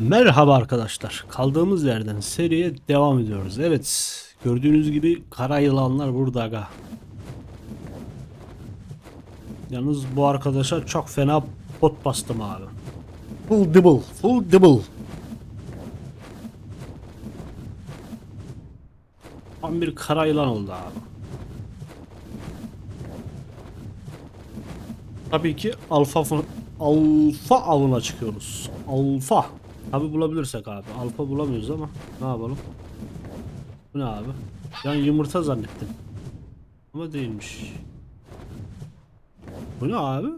Merhaba arkadaşlar. Kaldığımız yerden seriye devam ediyoruz. Evet. Gördüğünüz gibi kara yılanlar burada aga. Yalnız bu arkadaşa çok fena pot bastım abi. Full double. Full double. Tam bir kara yılan oldu abi. Tabii ki alfa alfa avına çıkıyoruz. Alfa. Abi bulabilirsek abi. Alfa bulamıyoruz ama ne yapalım? Bu ne abi? Ben yumurta zannettim. Ama değilmiş. Bu ne abi?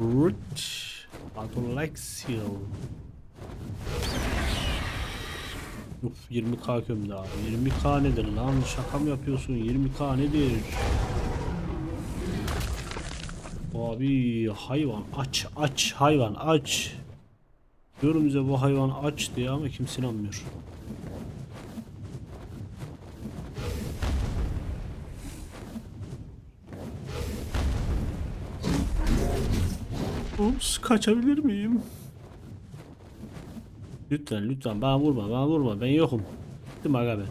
Root Autolexial. Uf 20k kömdü abi. 20k nedir lan? Şaka mı yapıyorsun? 20k nedir? Abi hayvan aç aç hayvan aç. Diyorum bize bu hayvan aç diye ama kimse inanmıyor. Ups kaçabilir miyim? Lütfen lütfen bana vurma bana vurma ben yokum. Gittim aga ben.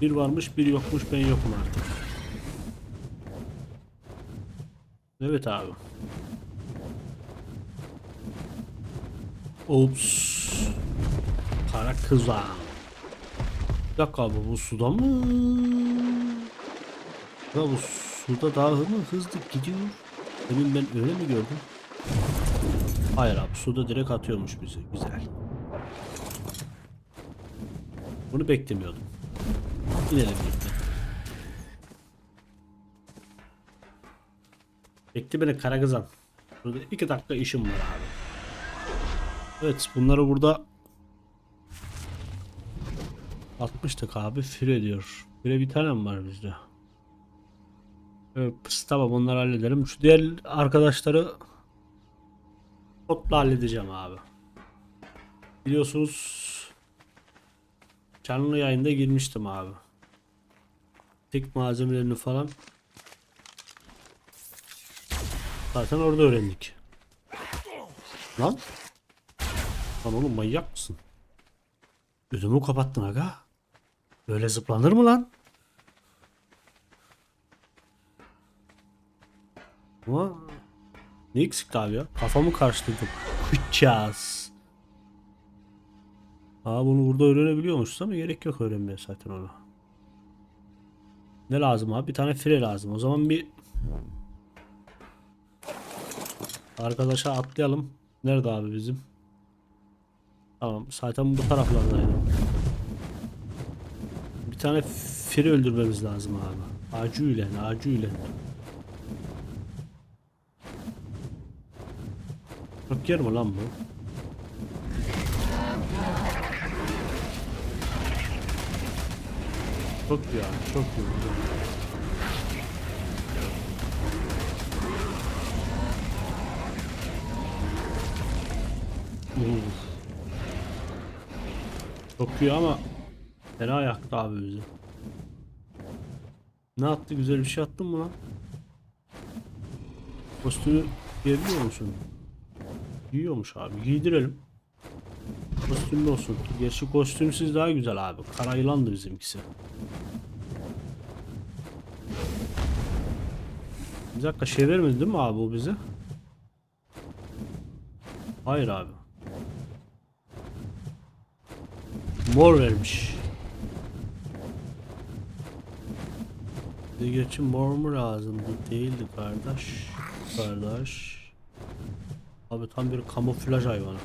Bir varmış bir yokmuş ben yokum artık. Evet abi. Ops. Kara kızla. Bir dakika abi bu suda mı? Ya bu suda daha mı hızlı gidiyor? Demin ben öyle mi gördüm? Hayır abi suda direkt atıyormuş bizi. Güzel. Bunu beklemiyordum. İnelim birlikte. Bekle beni kara kızan. Burada iki dakika işim var abi. Evet bunları burada atmıştık abi. Fire diyor. Fire bir tane mi var bizde? Evet, tamam onları hallederim. Şu diğer arkadaşları topla halledeceğim abi. Biliyorsunuz canlı yayında girmiştim abi. Tek malzemelerini falan Zaten orada öğrendik. Lan. Lan oğlum manyak mısın? Ödümü kapattın aga. Böyle zıplanır mı lan? Ama ne eksikti abi ya? Kafamı karıştırdım. Kıçacağız. Aa bunu burada öğrenebiliyormuşuz ama gerek yok öğrenmeye zaten onu. Ne lazım abi? Bir tane fire lazım. O zaman bir Arkadaşa atlayalım. Nerede abi bizim? Tamam zaten bu taraflardaydı. Bir tane firi öldürmemiz lazım abi. Acilen acilen. Çok yer mi lan bu? Çok ya çok iyi. İyi ama fena yaktı abi bizi. Ne attı? Güzel bir şey attın mı lan? Kostümü giyebiliyor musun? Giyiyormuş abi. Giydirelim. Kostümlü olsun. Gerçi kostümsüz daha güzel abi. Kara yılandı bizimkisi. Bir dakika şey vermedi değil mi abi o bize? Hayır abi. Mor vermiş. Bize geçin mor mu lazımdı? Değildi kardeş. Kardeş. Abi tam bir kamuflaj hayvanı.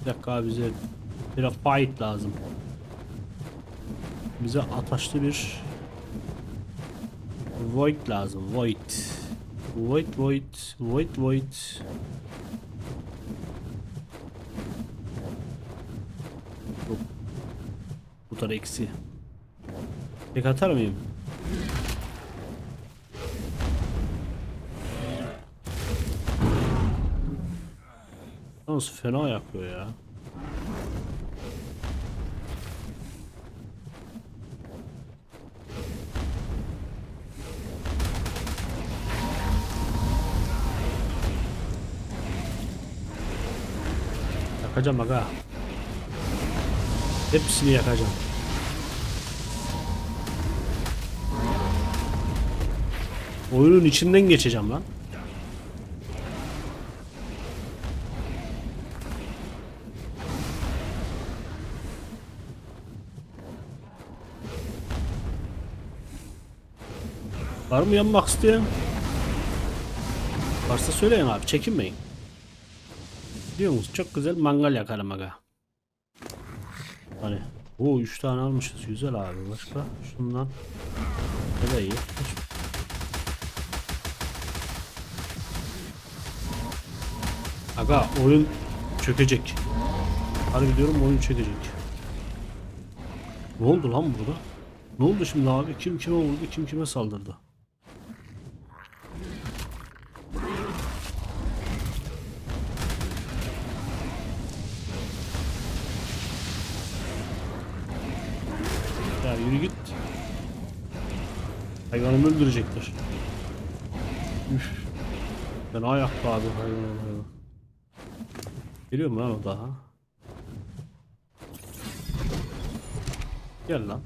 Bir dakika bize bir fight lazım. Bize ataşlı bir Void lazım. Void. Void, void, void, void. Kurtar eksi. Tek atar mıyım? Nasıl fena yapıyor ya. Yakacağım aga. Hepsini yakacağım. Oyunun içinden geçeceğim lan. Var mı yanmak isteyen? Varsa söyleyin abi çekinmeyin. Biliyor musun çok güzel mangal yakarım aga. Hani o 3 tane almışız güzel abi başka şundan ne de iyi. Aga oyun çökecek. Harbi diyorum oyun çökecek. Ne oldu lan burada? Ne oldu şimdi abi? Kim kime vurdu? Kim kime saldırdı? Hayvanımı öldürecekler. Üf. Ben ayakta abi hayvan hayvan. Geliyor mu lan o daha? Gel lan.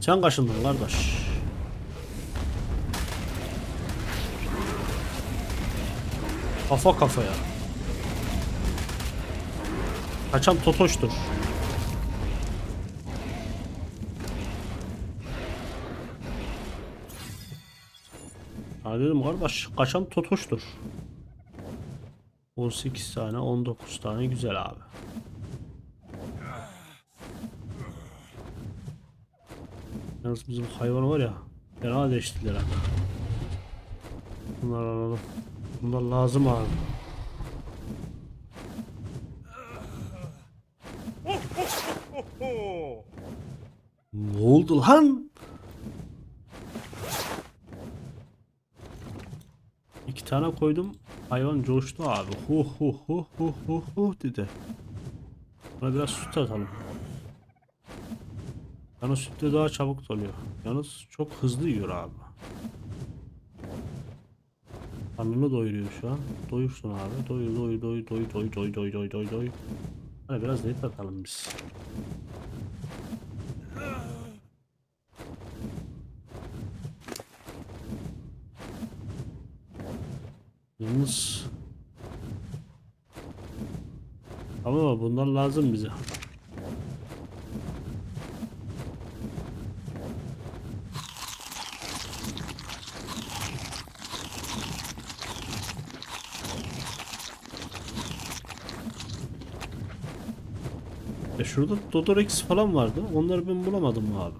Sen kaşındın kardeş. Kafa kafaya. Kaçan totoştur. Ha dedim kardeş kaçan totoştur. 18 tane 19 tane güzel abi. Yalnız bizim hayvan var ya fena değiştiler abi. Bunlar alalım. Bunlar lazım abi. Ne oldu lan? Tane koydum. Hayvan coştu abi. Hu hu hu hu hu hu dedi. Buna biraz süt atalım. Yalnız sütle daha çabuk doluyor. Yalnız çok hızlı yiyor abi. Karnını doyuruyor şu an. Doyursun abi. Doy doy doy doy doy doy doy doy doy doy. Hadi biraz net atalım biz. Yalnız ama bunlar lazım bize. Ya şurada Dodorex falan vardı. Onları ben bulamadım abi.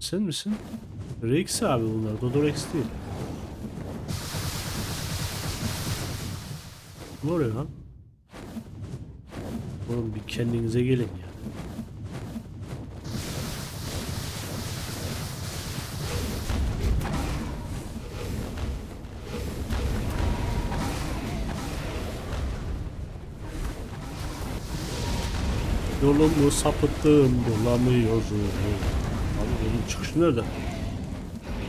Sen misin? Rex abi bunlar. Dodorex değil. Ne oluyor lan? Oğlum bir kendinize gelin ya. Yolumu sapıttım bulamıyorum. Abi benim çıkış nerede?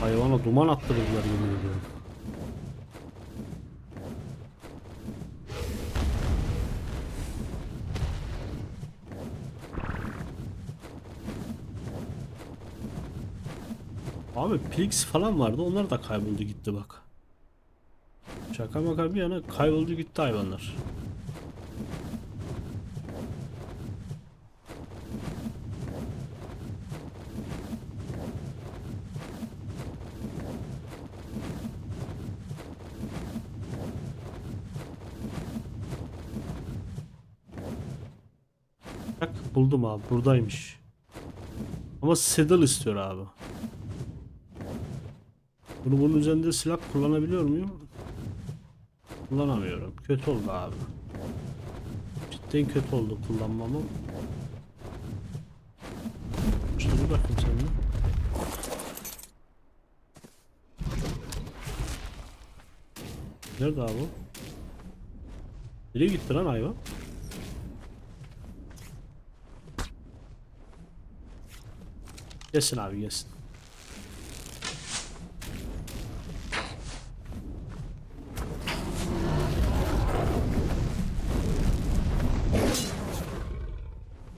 Hayvana duman attırdılar yemin ediyorum. Abi Plix falan vardı onlar da kayboldu gitti bak. Şaka maka bir yana kayboldu gitti hayvanlar. Bak buldum abi buradaymış. Ama saddle istiyor abi. Bunu bunun üzerinde silah kullanabiliyor muyum? Kullanamıyorum. Kötü oldu abi. Cidden kötü oldu kullanmamı. İşte bir bakayım seninle. Nerede abi? Nereye gitti lan hayvan? Yesin abi yesin.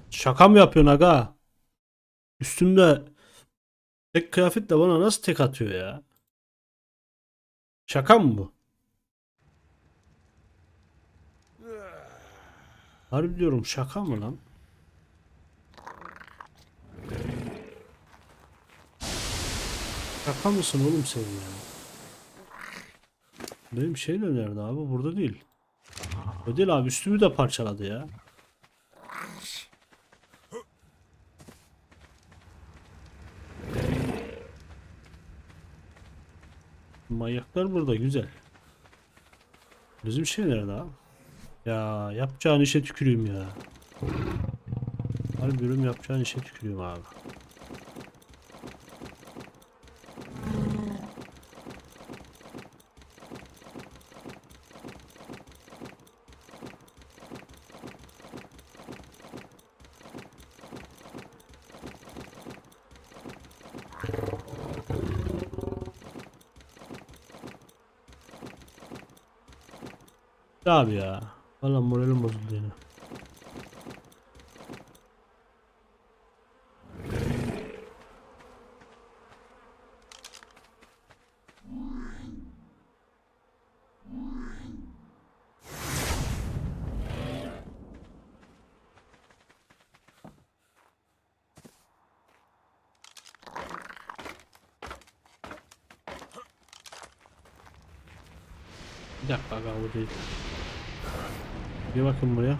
Şaka mı yapıyorsun aga? Üstümde tek kıyafetle bana nasıl tek atıyor ya? Şaka mı bu? Harbi diyorum şaka mı lan? Şaka mısın oğlum sen ya? Benim şey de nerede abi? Burada değil. O değil abi üstümü de parçaladı ya. Manyaklar burada güzel. Bizim şey nerede abi? Ya yapacağın işe tüküreyim ya. Harbi diyorum yapacağın işe tüküreyim abi. Abi ya. Valla moralim bozuldu yine. Bir dakika aga bu değil. Bir bakın buraya.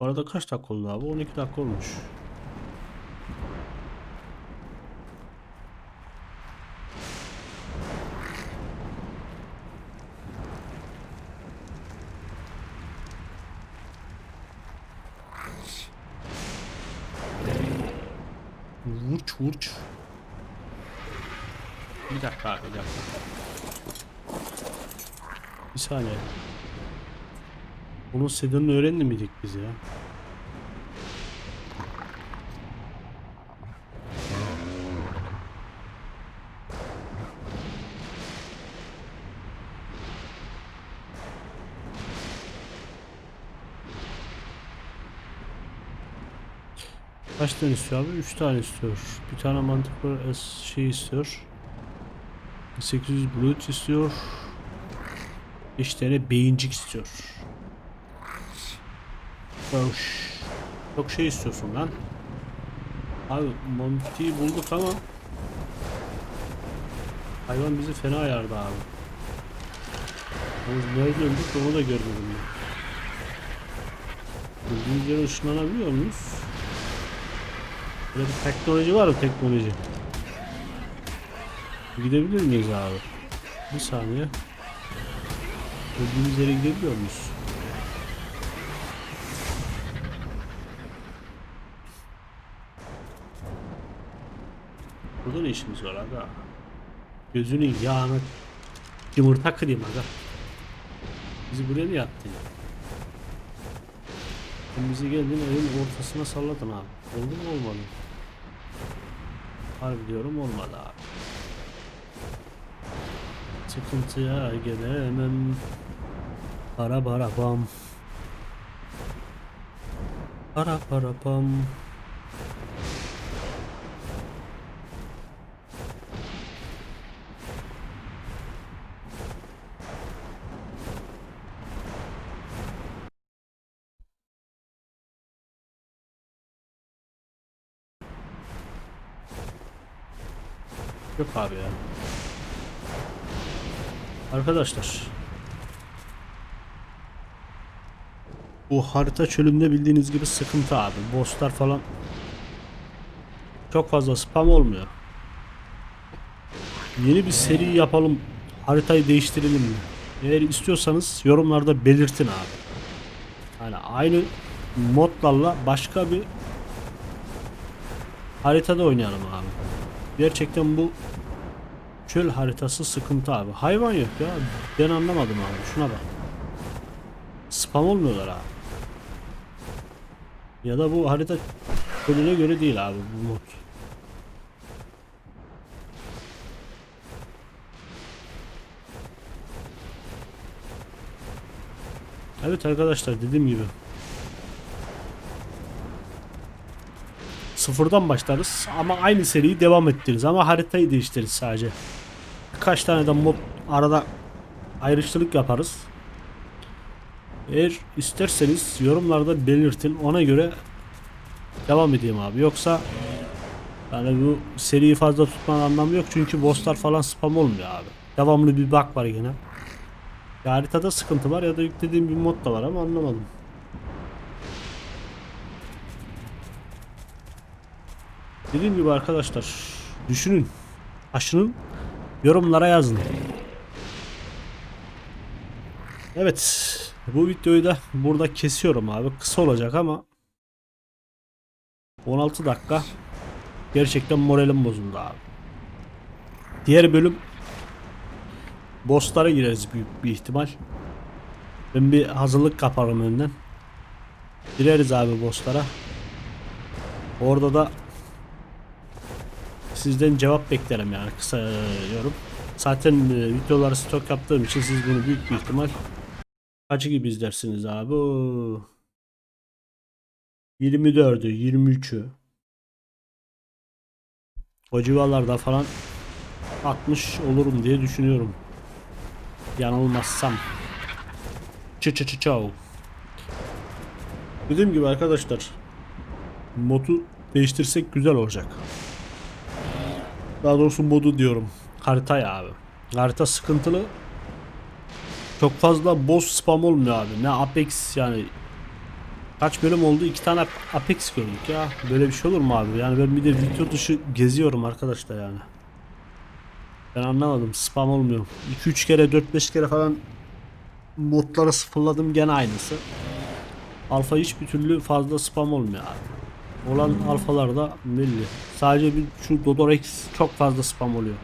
Bu arada kaç dakika oldu abi? 12 dakika olmuş. Vurç vurç. Bir dakika abi bir dakika. Bir saniye. Bunun sedanını öğrendi miydik biz ya? Kaç istiyor abi? 3 tane istiyor. Bir tane mantıklı şey istiyor. 800 blut istiyor. 5 tane beyincik istiyor. Boş. Çok şey istiyorsun lan. Abi Monty'yi bulduk ama hayvan bizi fena ayardı abi. Yalnız nerede öldük onu da görmedim ben. Bildiğimiz yere ışınlanabiliyor muyuz? Böyle bir teknoloji var mı teknoloji? Gidebilir miyiz abi? Bir saniye. Öldüğümüz yere gidebiliyor muyuz? Burada ne işimiz var aga? Gözünün yağını yumurta kırayım aga. Bizi buraya niye attın ya? Sen bizi geldin evin ortasına salladın abi. Oldu mu olmadı? Harbi diyorum olmadı abi. Sıkıntıya gelemem. Para para pam. Para para pam. Yok abi ya. Arkadaşlar. Bu harita çölümde bildiğiniz gibi sıkıntı abi. Bosslar falan çok fazla spam olmuyor. Yeni bir seri yapalım. Haritayı değiştirelim mi? Eğer istiyorsanız yorumlarda belirtin abi. Yani aynı modlarla başka bir haritada oynayalım abi. Gerçekten bu çöl haritası sıkıntı abi. Hayvan yok ya. Ben anlamadım abi. Şuna bak. Spam olmuyorlar abi. Ya da bu harita bölüne göre değil abi bu mod. Evet arkadaşlar dediğim gibi sıfırdan başlarız ama aynı seriyi devam ettiririz ama haritayı değiştiririz sadece. Birkaç tane de mod arada ayrıştırık yaparız. Eğer isterseniz yorumlarda belirtin ona göre devam edeyim abi. Yoksa yani bu seriyi fazla tutmanın anlamı yok çünkü bosslar falan spam olmuyor abi. Devamlı bir bug var yine. Haritada sıkıntı var ya da yüklediğim bir mod da var ama anlamadım. Dediğim gibi arkadaşlar düşünün. Aşının yorumlara yazın. Evet. Bu videoyu da burada kesiyorum abi. Kısa olacak ama 16 dakika gerçekten moralim bozuldu abi. Diğer bölüm bosslara gireriz büyük bir ihtimal. Ben bir hazırlık yaparım önden. Gireriz abi bosslara. Orada da sizden cevap beklerim yani kısa yorum. Zaten e, videoları stok yaptığım için siz bunu büyük bir ihtimal kaçı gibi izlersiniz abi? Oo. 24'ü, 23'ü. O civarlarda falan 60 olurum diye düşünüyorum. Yanılmazsam. Çı çı çı çav. Dediğim gibi arkadaşlar modu değiştirsek güzel olacak. Daha doğrusu modu diyorum. Harita ya abi. Harita sıkıntılı. Çok fazla boss spam olmuyor abi. Ne Apex yani Kaç bölüm oldu? İki tane Apex gördük ya. Böyle bir şey olur mu abi? Yani ben bir de video dışı geziyorum arkadaşlar yani. Ben anlamadım. Spam olmuyor. 2-3 kere 4-5 kere falan modları sıfırladım gene aynısı. Alfa hiçbir türlü fazla spam olmuyor abi. Olan alfalarda belli. Sadece bir şu Dodorex çok fazla spam oluyor.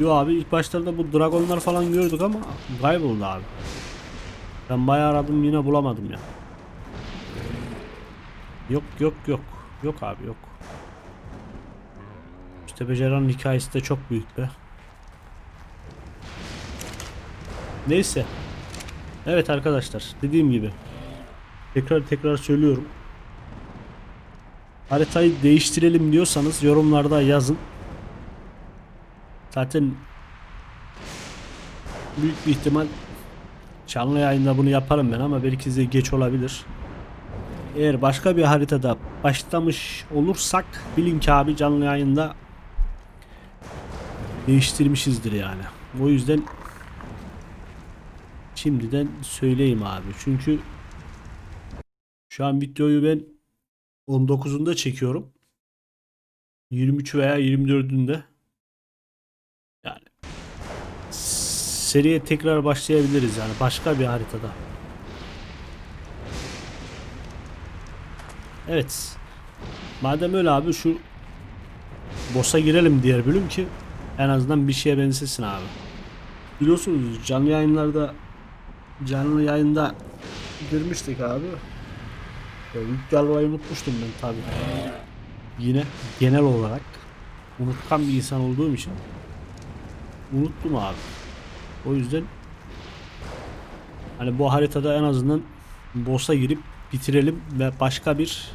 Yo abi ilk başlarda bu dragonlar falan gördük ama kayboldu abi. Ben bayağı aradım yine bulamadım ya. Yok yok yok. Yok abi yok. İşte Becera'nın hikayesi de çok büyük be. Neyse. Evet arkadaşlar dediğim gibi. Tekrar tekrar söylüyorum. Haritayı değiştirelim diyorsanız yorumlarda yazın. Zaten büyük bir ihtimal canlı yayında bunu yaparım ben ama belki size geç olabilir. Eğer başka bir haritada başlamış olursak bilin ki abi canlı yayında değiştirmişizdir yani. O yüzden şimdiden söyleyeyim abi. Çünkü şu an videoyu ben 19'unda çekiyorum. 23 veya 24'ünde. Yani seriye tekrar başlayabiliriz yani başka bir haritada. Evet. Madem öyle abi şu boss'a girelim diğer bölüm ki en azından bir şeye benzesin abi. Biliyorsunuz canlı yayınlarda canlı yayında girmiştik abi. Ya Yükselmeyi unutmuştum ben tabi. Yine genel olarak unutkan bir insan olduğum için unuttum abi. O yüzden hani bu haritada en azından boss'a girip bitirelim ve başka bir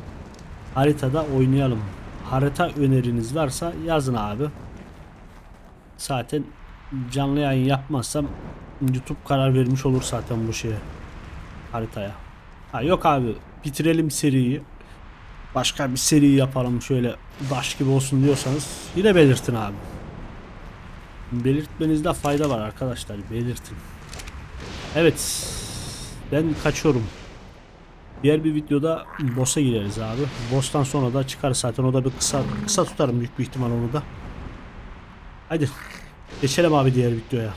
haritada oynayalım. Harita öneriniz varsa yazın abi. Zaten canlı yayın yapmazsam YouTube karar vermiş olur zaten bu şeye. Haritaya. Ha yok abi bitirelim seriyi. Başka bir seri yapalım şöyle daş gibi olsun diyorsanız yine belirtin abi. Belirtmenizde fayda var arkadaşlar belirtin. Evet ben kaçıyorum. Diğer bir videoda boss'a gireriz abi. Boss'tan sonra da çıkar zaten o da bir kısa kısa tutarım büyük bir ihtimal onu da. Hadi geçelim abi diğer videoya.